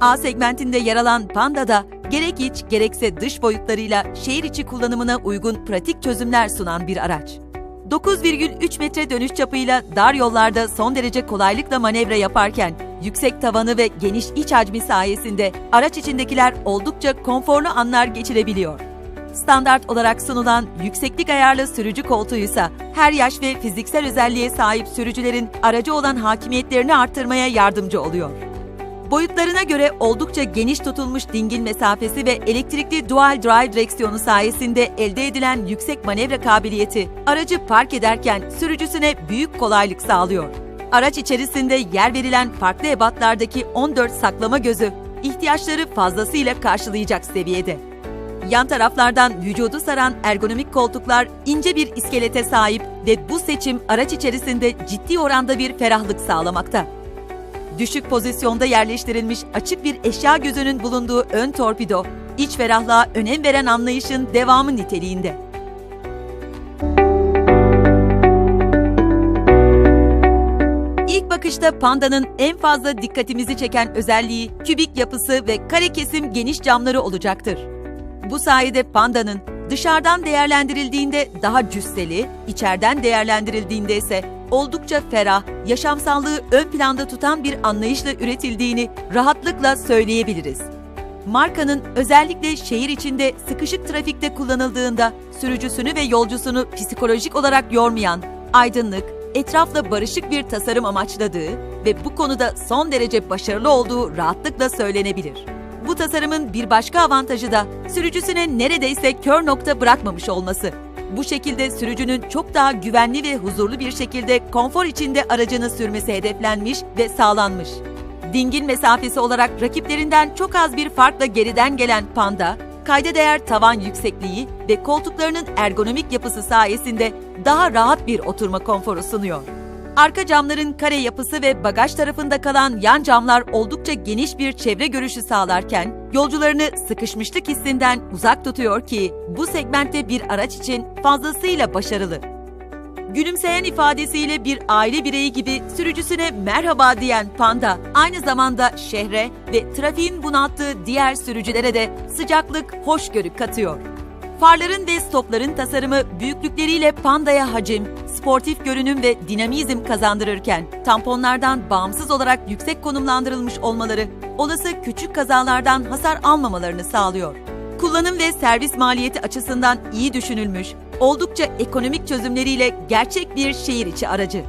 A segmentinde yer alan Panda'da gerek iç gerekse dış boyutlarıyla şehir içi kullanımına uygun pratik çözümler sunan bir araç. 9,3 metre dönüş çapıyla dar yollarda son derece kolaylıkla manevra yaparken yüksek tavanı ve geniş iç hacmi sayesinde araç içindekiler oldukça konforlu anlar geçirebiliyor. Standart olarak sunulan yükseklik ayarlı sürücü koltuğu ise her yaş ve fiziksel özelliğe sahip sürücülerin aracı olan hakimiyetlerini arttırmaya yardımcı oluyor. Boyutlarına göre oldukça geniş tutulmuş dingil mesafesi ve elektrikli dual drive direksiyonu sayesinde elde edilen yüksek manevra kabiliyeti aracı park ederken sürücüsüne büyük kolaylık sağlıyor. Araç içerisinde yer verilen farklı ebatlardaki 14 saklama gözü ihtiyaçları fazlasıyla karşılayacak seviyede. Yan taraflardan vücudu saran ergonomik koltuklar ince bir iskelete sahip ve bu seçim araç içerisinde ciddi oranda bir ferahlık sağlamakta. Düşük pozisyonda yerleştirilmiş açık bir eşya gözünün bulunduğu ön torpido, iç ferahlığa önem veren anlayışın devamı niteliğinde. İlk bakışta Panda'nın en fazla dikkatimizi çeken özelliği kübik yapısı ve kare kesim geniş camları olacaktır. Bu sayede Panda'nın dışarıdan değerlendirildiğinde daha cüsseli, içeriden değerlendirildiğinde ise oldukça ferah, yaşamsallığı ön planda tutan bir anlayışla üretildiğini rahatlıkla söyleyebiliriz. Markanın özellikle şehir içinde sıkışık trafikte kullanıldığında sürücüsünü ve yolcusunu psikolojik olarak yormayan, aydınlık, etrafla barışık bir tasarım amaçladığı ve bu konuda son derece başarılı olduğu rahatlıkla söylenebilir. Bu tasarımın bir başka avantajı da sürücüsüne neredeyse kör nokta bırakmamış olması. Bu şekilde sürücünün çok daha güvenli ve huzurlu bir şekilde konfor içinde aracını sürmesi hedeflenmiş ve sağlanmış. Dingil mesafesi olarak rakiplerinden çok az bir farkla geriden gelen Panda, kayda değer tavan yüksekliği ve koltuklarının ergonomik yapısı sayesinde daha rahat bir oturma konforu sunuyor. Arka camların kare yapısı ve bagaj tarafında kalan yan camlar oldukça geniş bir çevre görüşü sağlarken yolcularını sıkışmışlık hissinden uzak tutuyor ki bu segmentte bir araç için fazlasıyla başarılı. Gülümseyen ifadesiyle bir aile bireyi gibi sürücüsüne merhaba diyen Panda, aynı zamanda şehre ve trafiğin bunalttığı diğer sürücülere de sıcaklık, hoşgörü katıyor. Farların ve stopların tasarımı büyüklükleriyle Panda'ya hacim, sportif görünüm ve dinamizm kazandırırken tamponlardan bağımsız olarak yüksek konumlandırılmış olmaları olası küçük kazalardan hasar almamalarını sağlıyor. Kullanım ve servis maliyeti açısından iyi düşünülmüş, oldukça ekonomik çözümleriyle gerçek bir şehir içi aracı.